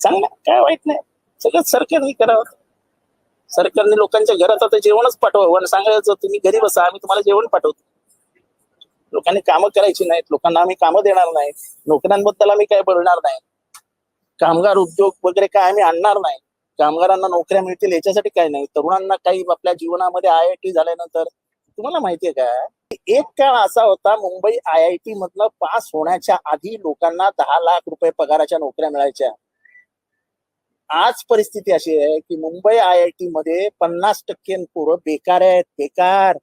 चांगलं काय वाईट नाही. सगळं सरकारने करावं. सरकारने लोकांच्या घरात आता जेवणच पाठवावं आणि सांगायचं तुम्ही घरी बसा आम्ही तुम्हाला जेवण पाठवतो. लोकांनी कामं करायची नाहीत. लोकांना आम्ही कामं देणार नाही. नोकऱ्यांबद्दल आम्ही काय बोलणार नाही. कामगार उद्योग वगैरे काय आम्ही आणणार नाही. कामगारांना नोकऱ्या मिळतील याच्यासाठी काय नाही. तरुणांना काही आपल्या जीवनामध्ये आय आय टी झाल्यानंतर तुम्हाला माहितीये का? एक काळ असा होता मुंबई आय आय टी मधनं पास होण्याच्या आधी लोकांना दहा लाख रुपये पगाराच्या नोकऱ्या मिळायच्या. आज परिस्थिती अशी आहे की मुंबई आय आय टी मध्ये पन्नास टक्के पोरं बेकार आहेत बेकार.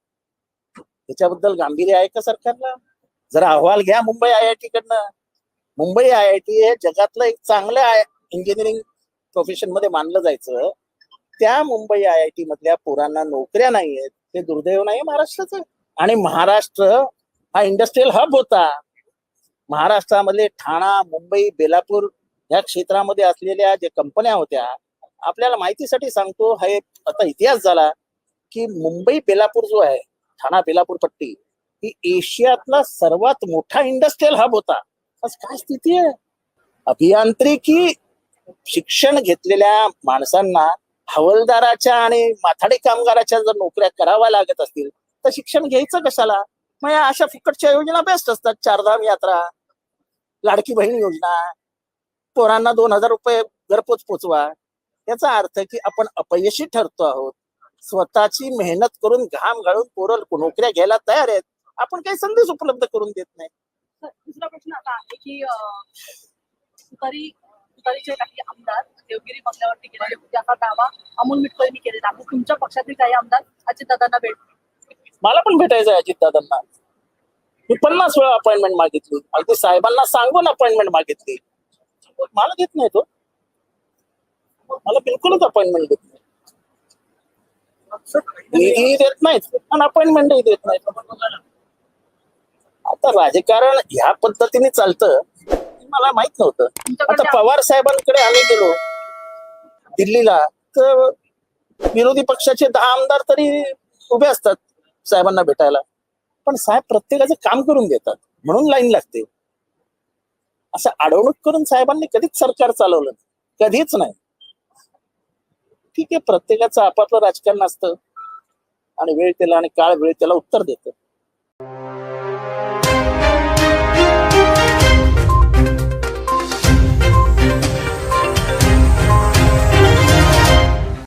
त्याच्याबद्दल गांभीर्य आहे का सरकारला? जरा अहवाल घ्या मुंबई आय आय टी कडनं मुंबई आय आय टी हे जगातलं एक चांगलं इंजिनिअरिंग प्रोफेशनमध्ये मानलं जायचं. त्या मुंबई आय आय टी मधल्या पोरांना नोकऱ्या नाही आहेत ते दुर्दैव नाही महाराष्ट्राचं. आणि महाराष्ट्र हा इंडस्ट्रीयल हब होता. महाराष्ट्रामध्ये ठाणा मुंबई बेलापूर या क्षेत्रामध्ये असलेल्या ज्या कंपन्या होत्या आपल्याला माहितीसाठी सांगतो हा एक आता इतिहास झाला की मुंबई बेलापूर जो आहे ठाणा बेलापूर पट्टी ही एशियातला सर्वात मोठा इंडस्ट्रियल हब होता. आज काय स्थिती आहे? अभियांत्रिकी शिक्षण घेतलेल्या माणसांना हवलदाराच्या आणि माथाडी कामगाराच्या जर नोकऱ्या कराव्या लागत असतील तर शिक्षण घ्यायचं कशाला? मग या अशा फुकटच्या योजना बेस्ट असतात. चारधाम यात्रा लाडकी बहीण योजना पोरांना दोन हजार रुपये घरपोच पोचवा याचा अर्थ की आपण अपयशी ठरतो आहोत. स्वतःची मेहनत करून घाम घालून पोरं नोकऱ्या घ्यायला तयार आहेत आपण काही संदेश उपलब्ध करून देत नाही. दुसरा प्रश्न असा आहे की काही आमदार देवगिरी बंगल्यावरती गेलेले होते. असा दावा अमोल मिटकरींनी केलेला आहे. तुमच्या पक्षातील काही आमदार अजितदादांना भेट मला पण भेटायचं आहे अजितदादांना. मी पन्नास वेळा अपॉइंटमेंट मागितली. अगदी साहेबांना सांगून अपॉइंटमेंट मागितली. मला देत नाही तो. मला बिलकुलच अपॉइंटमेंट देत नाही. निधी देत नाहीत आणि अपॉइंटमेंटही देत नाहीत आता राजकारण ह्या पद्धतीने चालतं मला माहीत नव्हतं. आता पवार साहेबांकडे आम्ही गेलो दिल्लीला तर विरोधी पक्षाचे दहा आमदार तरी उभे असतात साहेबांना भेटायला. पण साहेब प्रत्येकाचं काम करून देतात म्हणून लाईन लागते. असं अडवणूक करून साहेबांनी कधीच सरकार चालवलं नाही. कधीच नाही. ठीक आहे प्रत्येकाचं आपापलं राजकारण असतं. आणि वेळ त्याला आणि काळ वेळ त्याला उत्तर देतं.